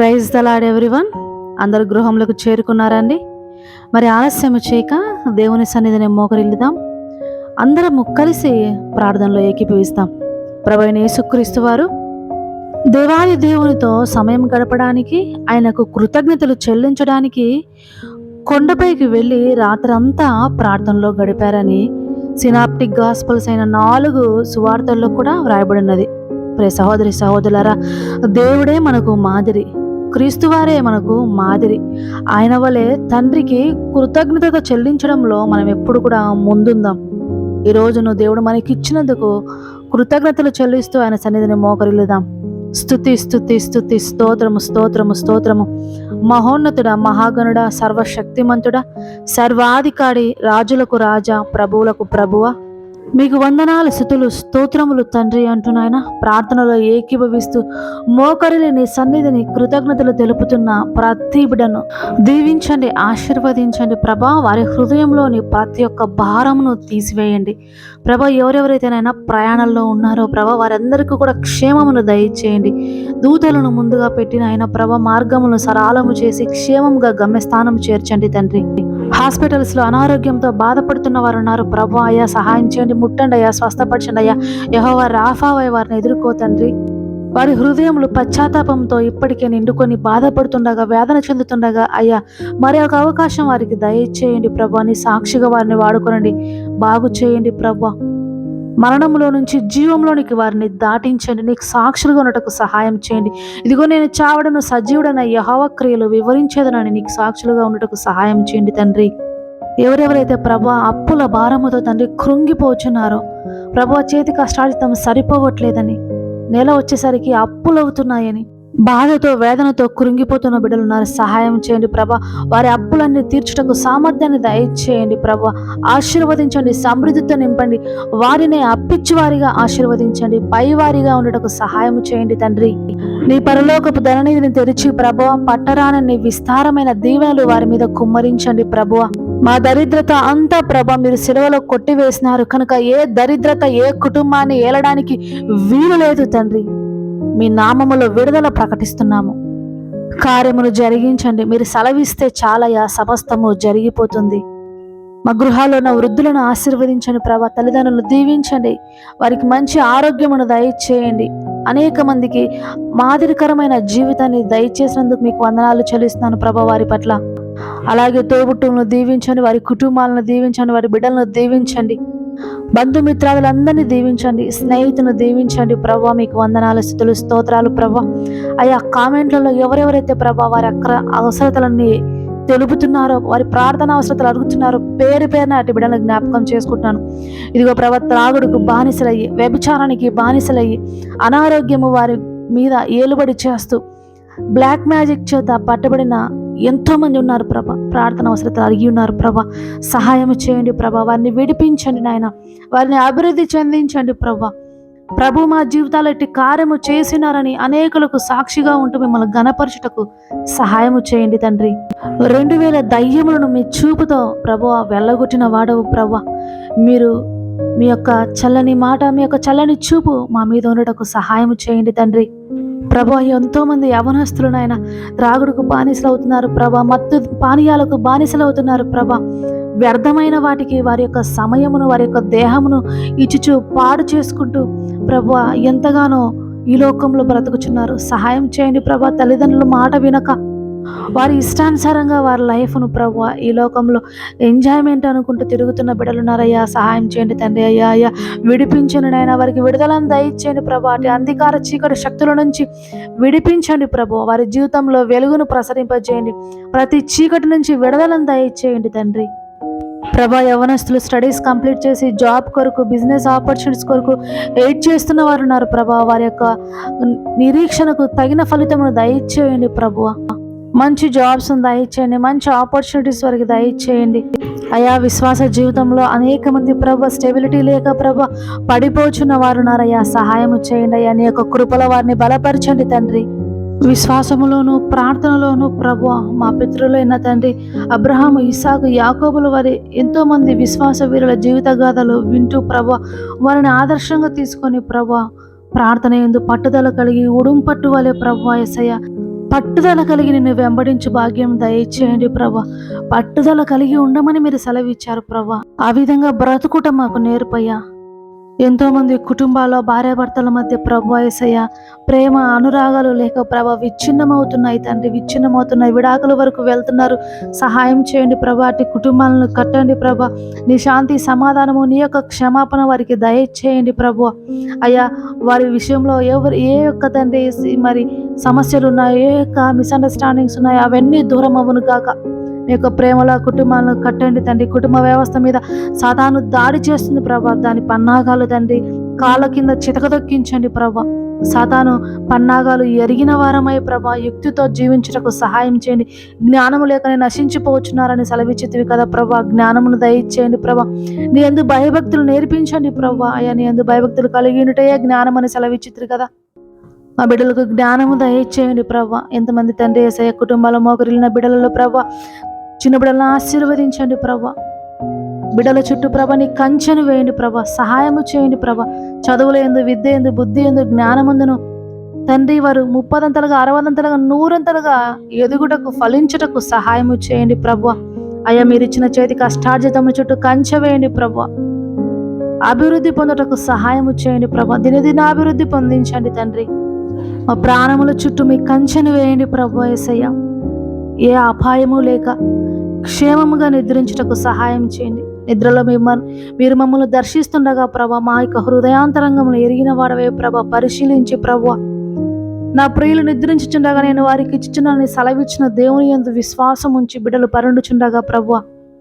Praise the Lord everyone. అందరు గృహంలోకి చేరుకున్నారండి. మరి ఆలస్యం చేయక దేవుని సన్నిధిని మోకరిల్లుదాం. అందరము కలిసి ప్రార్థనలో ఏకీభవిస్తాం. ప్రభైన యేసుక్రీస్తు వారు దేవాది దేవునితో సమయం గడపడానికి ఆయనకు కృతజ్ఞతలు చెల్లించడానికి కొండపైకి వెళ్ళి రాత్రంతా ప్రార్థనలో గడిపారని సినాప్టిక్ గాస్పల్స్ అయిన నాలుగు సువార్తల్లో కూడా వ్రాయబడినది. ప్రే సహోదరి సహోదరులరా దేవుడే మనకు మాదిరి. క్రీస్తువారే మనకు మాదిరి. ఆయన వలె తండ్రికి కృతజ్ఞత చెల్లించడంలో మనం ఎప్పుడు కూడా ముందుందాం. ఈ రోజును దేవుడు మనకి ఇచ్చినందుకు కృతజ్ఞతలు చెల్లిస్తూ ఆయన సన్నిధిని మోకరిల్లుదాం. స్థుతి స్థుతి స్థుతి స్తోత్రము స్తోత్రము స్తోత్రము. మహోన్నతుడ మహాగణుడ సర్వశక్తిమంతుడ సర్వాధికారి రాజులకు రాజా ప్రభువులకు ప్రభువ. మీకు వందనాలు స్థుతులు స్తోత్రములు తండ్రి అంటున్నాయన ప్రార్థనలో ఏకీభవిస్తూ మోకరిని నీ సన్నిధిని కృతజ్ఞతలు తెలుపుతున్న ప్రతి బిడను దీవించండి ఆశీర్వదించండి. ప్రభా వారి హృదయంలోని ప్రతి ఒక్క భారమును తీసివేయండి. ప్రభా ఎవరెవరైతేనైనా ప్రయాణంలో ఉన్నారో ప్రభా వారందరికీ కూడా క్షేమమును దయచేయండి. దూతలను ముందుగా పెట్టిన ఆయన ప్రభ మార్గమును సరాలము చేసి క్షేమంగా గమ్యస్థానం చేర్చండి తండ్రి. హాస్పిటల్స్లో అనారోగ్యంతో బాధపడుతున్న వారు ఉన్నారు ప్రభు అయ్యా సహాయం చేయండి ముట్టండి అయ్యా స్వస్థపరచండి అయ్యా. యహోవా రాఫావై వారిని ఎదుర్కో తండ్రి. వారి హృదయములు పశ్చాత్తాపంతో ఇప్పటికే నిండుకొని బాధపడుతుండగా వేదన చెందుతుండగా అయ్యా మరి ఒక అవకాశం వారికి దయచేయండి ప్రభు అని సాక్షిగా వారిని వాడుకోనండి. బాగు చేయండి ప్రభు. మరణంలో నుంచి జీవంలోనికి వారిని దాటించండి. నీకు సాక్షులుగా ఉన్నటకు సహాయం చేయండి. ఇదిగో నేను చావడను సజీవుడన యహోవ క్రియలు వివరించేదనని నీకు సాక్షులుగా ఉండటకు సహాయం చేయండి తండ్రి. ఎవరెవరైతే ప్రభా అప్పుల భారముతో తండ్రి కృంగిపోచున్నారో ప్రభా చేతి కష్టాలు తమ సరిపోవట్లేదని నెల వచ్చేసరికి అప్పులు అవుతున్నాయని బాధతో వేదనతో కృంగిపోతున్న బిడ్డలు ఉన్నారు. సహాయం చేయండి ప్రభా. వారి అప్పులన్నీ తీర్చటకు సామర్థ్యాన్ని దయచేయండి ప్రభ. ఆశీర్వదించండి సమృద్ధితో నింపండి. వారిని అప్పిచ్చివారిగా ఆశీర్వదించండి. పైవారిగా ఉండటకు సహాయం చేయండి తండ్రి. నీ పరలోకపు ధననిధిని తెరిచి ప్రభువ పట్టరానని విస్తారమైన దీవెనలు వారి మీద కుమ్మరించండి ప్రభువ మా దరిద్రత అంతా ప్రభ మీరు సెలవులో కొట్టివేసినారు. కనుక ఏ దరిద్రత ఏ కుటుంబాన్ని ఏలడానికి వీలు లేదు తండ్రి. మీ నామములో విడుదల ప్రకటిస్తున్నాము. కార్యమును జరిగించండి. మీరు సెలవిస్తే చాలయ్యా సమస్తము జరిగిపోతుంది. మా గృహాల్లో ఉన్న వృద్ధులను ఆశీర్వదించండి ప్రభా. తల్లిదండ్రులను దీవించండి. వారికి మంచి ఆరోగ్యమును దయచేయండి. అనేక మందికి మాదిరికరమైన జీవితాన్ని దయచేసినందుకు మీకు వందనాలు చెల్లిస్తున్నాను ప్రభా వారి పట్ల. అలాగే తోబుట్టువులను దీవించండి. వారి కుటుంబాలను దీవించండి. వారి బిడ్డలను దీవించండి. బంధుమిత్రాదులందరినీ దీవించండి స్నేహితులను దీవించండి. ప్రభా మీకు వందనాలు స్థుతులు స్తోత్రాలు ప్రభా. అయ్యా కామెంట్లలో ఎవరెవరైతే ప్రభా వారి అక్ర అవసరతలన్నీ తెలుపుతున్నారో వారి ప్రార్థన అవసరతలు అడుగుతున్నారో పేరు పేరున అటు బిడ్డలను జ్ఞాపకం చేసుకుంటున్నాను. ఇదిగో ప్రభ త్రాగుడుకు బానిసలయ్యి వ్యభిచారానికి బానిసలయ్యి అనారోగ్యము వారి మీద ఏలుబడి చేస్తూ బ్లాక్ మ్యాజిక్ చేత పట్టబడిన ఎంతోమంది ఉన్నారు ప్రభ. ప్రార్థన అవసరత అడిగి ఉన్నారు ప్రభ. సహాయం చేయండి ప్రభ. వారిని విడిపించండి నాయన. వారిని అభివృద్ధి చెందించండి ప్రభ. ప్రభు మా జీవితాలు ఇట్టి కార్యము చేసినారని అనేకులకు సాక్షిగా ఉంటూ మిమ్మల్ని గణపరచుటకు సహాయము చేయండి తండ్రి. రెండు వేల దయ్యములను మీ చూపుతో ప్రభు వెళ్ళగొట్టిన వాడవు ప్రభ. మీరు మీ యొక్క చల్లని మాట మీ యొక్క చల్లని చూపు మా మీద ఉండటకు సహాయం చేయండి తండ్రి. ప్రభా ఎంతో మంది యవనస్తులు నాయన బానిసలు అవుతున్నారు ప్రభా మత్తు పానీయాలకు బానిసలు అవుతున్నారు ప్రభా. వ్యర్థమైన వాటికి వారి యొక్క సమయమును వారి యొక్క దేహమును ఇచ్చుచు పాడు చేసుకుంటూ ప్రభా ఎంతగానో ఈ లోకంలో బ్రతుకుచున్నారు. సహాయం చేయండి ప్రభా తల్లిదండ్రుల మాట వినక వారి ఇష్టానుసారంగా వారి లైఫ్ను ప్రభు ఈ లోకంలో ఎంజాయ్మెంట్ అనుకుంటూ తిరుగుతున్న బిడ్డలున్నారయ్యా సహాయం చేయండి తండ్రి అయ్యా. అయ్యా విడిపించండి నాయన. వారికి విడుదలను దయచేయండి ప్రభు. అటు అంధకార చీకటి శక్తుల నుంచి విడిపించండి ప్రభు. వారి జీవితంలో వెలుగును ప్రసరింపజేయండి. ప్రతి చీకటి నుంచి విడుదలను దయచేయండి తండ్రి. ప్రభా యవనస్తులు స్టడీస్ కంప్లీట్ చేసి జాబ్ కొరకు బిజినెస్ ఆపర్చునిటీస్ కొరకు ఎయిడ్ చేస్తున్న వారు ఉన్నారు ప్రభా. వారి యొక్క నిరీక్షణకు తగిన ఫలితమును దయచేయండి ప్రభువ మంచి జాబ్స్ దయచేయండి మంచి ఆపర్చునిటీస్ వరకు దయచేయండి. అయా విశ్వాస జీవితంలో అనేక మంది ప్రభ స్టెబిలిటీ లేక ప్రభ పడిపోచున్న వారు ఉన్నారయ్యా. సహాయం చేయండి అయ్యా నీ యొక్క కృపల వారిని బలపరచండి తండ్రి. విశ్వాసములోను ప్రార్థనలోను ప్రభు మా పితృలైన తండ్రి అబ్రహాం ఇసాకు యాకోబుల వారి ఎంతో మంది విశ్వాస వీరుల జీవిత గాథలు వింటూ ప్రభు వారిని ఆదర్శంగా తీసుకొని ప్రభు ప్రార్థన ఎందు పట్టుదల కలిగి ఉడుం పట్టు వలె ప్రభు ఎసయ్య పట్టుదల కలిగి నిన్ను వెంబడించు భాగ్యం దయచేయండి ప్రభా. పట్టుదల కలిగి ఉండమని మీరు సెలవిచ్చారు ప్రభా. ఆ విధంగా బ్రతుకుట మాకు నేర్పయ్యా. ఎంతోమంది కుటుంబాల్లో భార్యాభర్తల మధ్య ప్రభు ఏసయ్య ప్రేమ అనురాగాలు లేక ప్రభ విచ్ఛిన్నమవుతున్నాయి తండ్రి విచ్ఛిన్నమవుతున్నాయి. విడాకుల వరకు వెళ్తున్నారు. సహాయం చేయండి ప్రభా. అటు కుటుంబాలను కట్టండి ప్రభా. నీ శాంతి సమాధానము నీ యొక్క క్షమాపణ వారికి దయచేయండి ప్రభు. అయ్యా వారి విషయంలో ఎవరు ఏ యొక్క తండ్రి మరి సమస్యలు ఉన్నాయి ఏ యొక్క మిస్అండర్స్టాండింగ్స్ ఉన్నాయి. అవన్నీ దూరం అవ్వను కాక మీ యొక్క ప్రేమలో కుటుంబాలను కట్టండి తండ్రి. కుటుంబ వ్యవస్థ మీద సాతాను దాడి చేస్తుంది ప్రభా. దాని పన్నాగాలు తండ్రి కాళ్ళ కింద చితకదొక్కించండి ప్రభా. సాతాను పన్నాగాలు ఎరిగిన వారమై ప్రభా యుక్తితో జీవించుటకు సహాయం చేయండి. జ్ఞానము లేకనే నశించిపోవచ్చున్నారని సెలవిచ్చితివి కదా ప్రభా. జ్ఞానమును దయచేయండి ప్రభా. నీ ఎందు భయభక్తులు నేర్పించండి ప్రభా. అయ్యా నీ ఎందు భయభక్తులు కలిగి ఉంటే జ్ఞానం అని సెలవిచ్చితివి కదా. మా బిడ్డలకు జ్ఞానము దయచేయండి ప్రవ్వ. ఎంతమంది తండ్రి ఏసయ్య కుటుంబాల మోకరిల్లిన బిడ్డలలో ప్రవ్వ చిన్న బిడ్డలను ఆశీర్వదించండి ప్రభా బిడ్డల చుట్టూ ప్రభ నీ కంచెను వేయండి ప్రభా సహాయము చేయండి ప్రభ చదువుల ఎందు విద్య ఎందు బుద్ధి ఎందు జ్ఞానముందును. తండ్రి వారు ముప్పదంతలుగా అరవదంతలుగా నూరంతలుగా ఎదుగుటకు ఫలించుటకు సహాయము చేయండి ప్రభా అయ్యా మీరు ఇచ్చిన చేతి కష్టార్జితము చుట్టూ కంచె వేయండి ప్రభా అభివృద్ధి పొందుటకు సహాయము చేయండి ప్రభా దినదిన అభివృద్ధి పొందించండి తండ్రి. మా ప్రాణముల చుట్టూ మీ కంచెను వేయండి ప్రభు ఏసయ్య. ఏ అపాయము లేక క్షేమముగా నిద్రించుటకు సహాయం చేయండి. నిద్రలో మిమ్మల్ని మీరు మమ్మల్ని దర్శిస్తుండగా ప్రభ మా యొక్క హృదయాంతరంగములు ఎరిగిన వాడవే ప్రభ పరిశీలించి ప్రభు. నా ప్రియులు నిద్రించుచుండగా నేను వారికి ఇచ్చుచున్నానని సెలవిచ్చిన దేవుని యందు విశ్వాసం ఉంచి బిడ్డలు పరుండుచుండగా ప్రభు.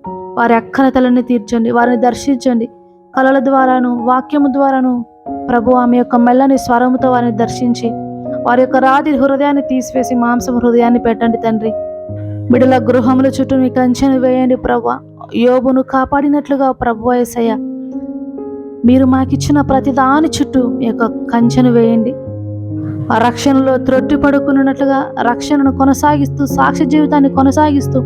వారి అక్కరతలని తీర్చండి వారిని దర్శించండి. కళల ద్వారాను వాక్యము ద్వారాను ప్రభు ఆమె యొక్క మెల్లని స్వరముతో వారిని దర్శించి వారి యొక్క రాతి హృదయాన్ని తీసివేసి మాంసం హృదయాన్ని పెట్టండి తండ్రి. బిడల గృహముల చుట్టూ మీ కంచెను వేయండి ప్రభా యోబును కాపాడినట్లుగా ప్రభు ఏసయ్య. మీరు మాకిచ్చిన ప్రతి దాని చుట్టూ మీ యొక్క కంచెను వేయండి. ఆ రక్షణలో త్రొట్టి పడుకున్నట్లుగా రక్షణను కొనసాగిస్తూ సాక్షి జీవితాన్ని కొనసాగిస్తూ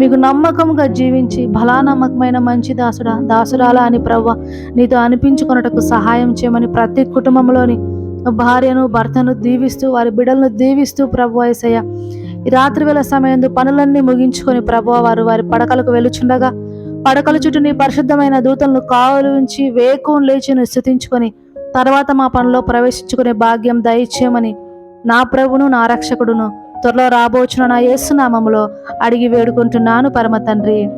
మీకు నమ్మకముగా జీవించి బలానమ్మకమైన మంచి దాసుడా దాసురాలా అని ప్రవ్వ నీతో అనిపించుకొనుటకు సహాయం చేయమని ప్రతి కుటుంబంలోని భార్యను భర్తను దీవిస్తూ వారి బిడ్డలను దీవిస్తూ ప్రభు ఏసయ్య. ఈ రాత్రి వేళ సమయంలో పనులన్నీ ముగించుకొని ప్రభు వారు వారి పడకలకు వెలుచుండగా పడకల చుట్టూ నీ పరిశుద్ధమైన దూతలను కావలు ఉంచి వేకువం లేచిని స్థుతించుకొని తర్వాత మా పనిలో ప్రవేశించుకునే భాగ్యం దయచేయమని నా ప్రభును నా రక్షకుడును త్వరలో రాబోచున నా యేసునామములో అడిగి వేడుకుంటున్నాను పరమ తండ్రి.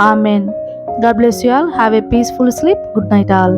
Amen. God bless you all have a peaceful sleep good night all